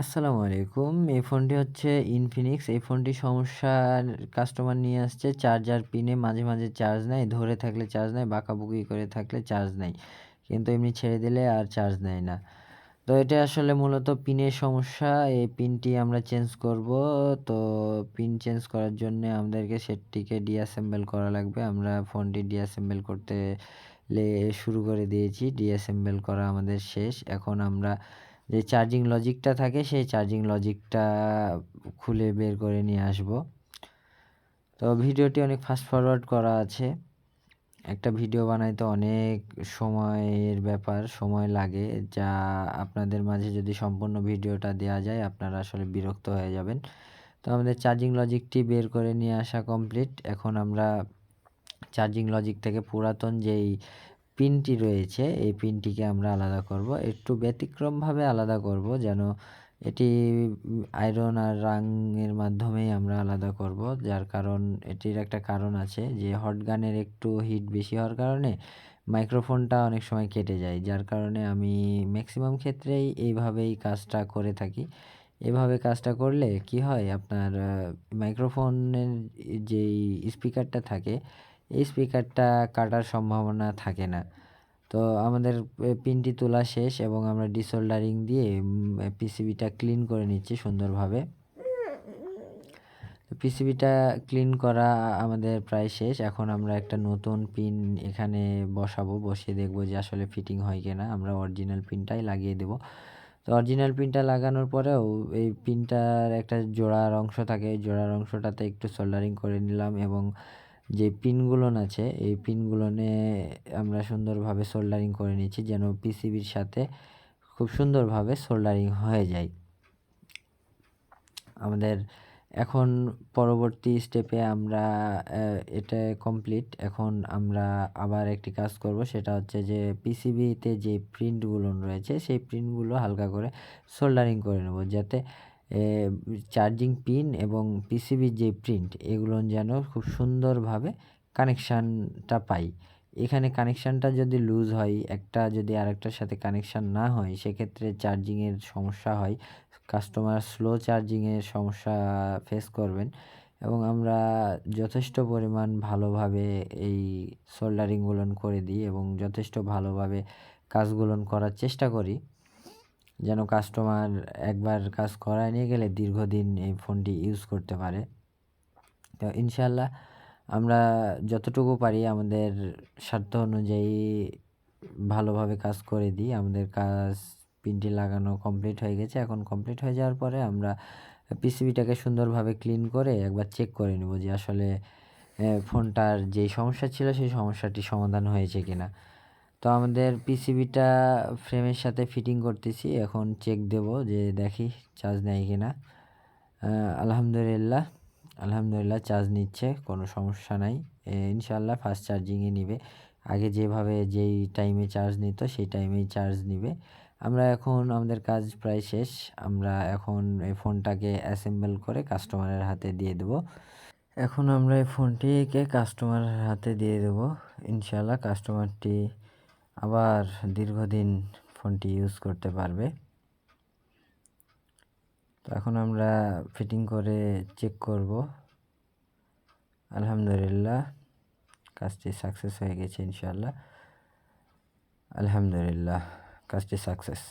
আসসালামু আলাইকুম। এই ফোনটি হচ্ছে ইনফিনিক্স এই ফোনটি সমস্যার কাস্টমার নিয়ে আসছে। চার্জার পিনে মাঝে মাঝে চার্জ নেয়, ধরে থাকলে চার্জ নেয়, বাঁকাবুকি করে থাকলে চার্জ নেয়। কিন্তু এমনি ছেড়ে দিলে আর চার্জ নেয় না। তো এটা আসলে মূলত পিনের সমস্যা। এই পিনটি আমরা চেঞ্জ করব। তো পিন চেঞ্জ করার জন্য আমাদেরকে সেটটিকে ডিঅ্যাসেম্বল করা লাগবে। আমরা ফোনটি ডিঅ্যাসেম্বল করতে শুরু করে দিয়েছি। ডিঅ্যাসেম্বল করা আমাদের শেষ। এখন আমরা যে চার্জিং লজিকটা থাকে, সেই চার্জিং লজিকটা খুলে বের করে নিয়ে আসব। তো ভিডিওটি অনেক ফাস্ট ফরওয়ার্ড করা আছে। একটা ভিডিও বানাইতে অনেক সময়ের ব্যাপার, সময় লাগে, যা আপনাদের মাঝে যদি সম্পূর্ণ ভিডিওটা দেওয়া যায়, আপনারা আসলে বিরক্ত হয়ে যাবেন। তো আমাদের চার্জিং লজিকটি বের করে নিয়ে আসা কমপ্লিট এখন আমরা চার্জিং লজিক থেকে পুরাতন যেই পিনটি রয়েছে, এই পিনটিকে আমরা আলাদা করব। একটু ব্যতিক্রমভাবে আলাদা করব, যেন এটি আয়রন আর রাঙের মাধ্যমেই আমরা আলাদা করব, যার কারণ এটির একটা কারণ আছে যে হট গানের একটু হিট বেশি হওয়ার কারণে মাইক্রোফোনটা অনেক সময় কেটে যায়, যার কারণে আমি ম্যাক্সিমাম ক্ষেত্রেই এইভাবেই কাজটা করে থাকি। এভাবে কাজটা করলে কি হয়, আপনার মাইক্রোফোনের যেই স্পিকারটা থাকে এই স্পিকারটা কাটার সম্ভাবনা থাকে না। তো আমাদের পিনটি তোলা শেষ এবং আমরা ডিসোল্ডারিং দিয়ে পিসিবিটা ক্লিন করে নিচ্ছি সুন্দরভাবে। পিসিবিটা ক্লিন করা আমাদের প্রায় শেষ। এখন আমরা একটা নতুন পিন এখানে বসাবো, বসিয়ে দেখব যে আসলে ফিটিং হয় কিনা। আমরা অরিজিনাল পিনটাই লাগিয়ে দেব। তো অরিজিনাল পিনটা লাগানোর পরেও এই পিনটার একটা জোড়ার অংশ থাকে। জোড়ার অংশটাতে একটু সোল্ডারিং করে নিলাম এবং যে পিনগুলো আছে, এই পিনগুলোনে আমরা সুন্দরভাবে সোল্ডারিং করে নিচ্ছি যেন পিসিবির সাথে খুব সুন্দরভাবে সোল্ডারিং হয়ে যায়। আমাদের এখন পরবর্তী স্টেপে আমরা এটা কমপ্লিট এখন আমরা আবার একটি কাজ করব, সেটা হচ্ছে যে পিসিবিতে যে প্রিন্টগুলো রয়েছে, সেই প্রিন্টগুলো হালকা করে সোল্ডারিং করে নেব, যাতে চার্জিং পিন এবং পিসিবির যে প্রিন্ট এগুলো যেন খুব সুন্দরভাবে কানেকশানটা পাই। এখানে কানেকশানটা যদি লুজ হয়, একটা যদি আরেকটার সাথে কানেকশান না হয়, সেক্ষেত্রে চার্জিংয়ের সমস্যা হয়। কাস্টমার স্লো চার্জিংয়ের সমস্যা ফেস করবেন এবং আমরা যথেষ্ট পরিমাণ ভালোভাবে এই সোল্ডারিংগুলো করে দিই এবং যথেষ্ট ভালোভাবে কাজগুলো করার চেষ্টা করি। যেন কাস্টমার একবার কাজ করায় নিয়ে গেলে দীর্ঘদিন এই ফোনটি ইউজ করতে পারে। তো ইনশাল্লাহ আমরা যতটুকু পারি আমাদের স্বার্থ অনুযায়ী ভালোভাবে কাজ করে দিই। আমাদের কাজ পিনটি লাগানো কমপ্লিট হয়ে গেছে। এখন কমপ্লিট হয়ে যাওয়ার পরে আমরা পিসিবিটাকে সুন্দরভাবে ক্লিন করে একবার চেক করে নেব যে আসলে ফোনটার যেই সমস্যা ছিল সেই সমস্যাটি সমাধান হয়েছে কিনা। তো আমাদের পিসিবিটা ফ্রেমের সাথে ফিটিং করতেছি। এখন চেক দেব যে দেখি চার্জ নেয় কি না আলহামদুলিল্লাহ আলহামদুলিল্লাহ চার্জ নিচ্ছে, কোনো সমস্যা নাই। ইনশাল্লাহ ফাস্ট চার্জিংয়ে নিবে। আগে যেভাবে যেই টাইমে চার্জ নিত, সেই টাইমেই চার্জ নিবে। আমরা এখন, আমাদের কাজ প্রায় শেষ। আমরা এখন এই ফোনটাকে অ্যাসেম্বল করে কাস্টমারের হাতে দিয়ে দেব। এখন আমরা এই ফোনটিকে কাস্টমারের হাতে দিয়ে দেব। ইনশাল্লাহ কাস্টমারটি আবার দীর্ঘদিন ফোনটি ইউজ করতে পারবে। তো এখন আমরা ফিটিং করে চেক করব। আলহামদুলিল্লাহ, কাজটি সাকসেস হয়ে গেছে ইনশাল্লাহ আলহামদুলিল্লাহ, কাজটি সাকসেস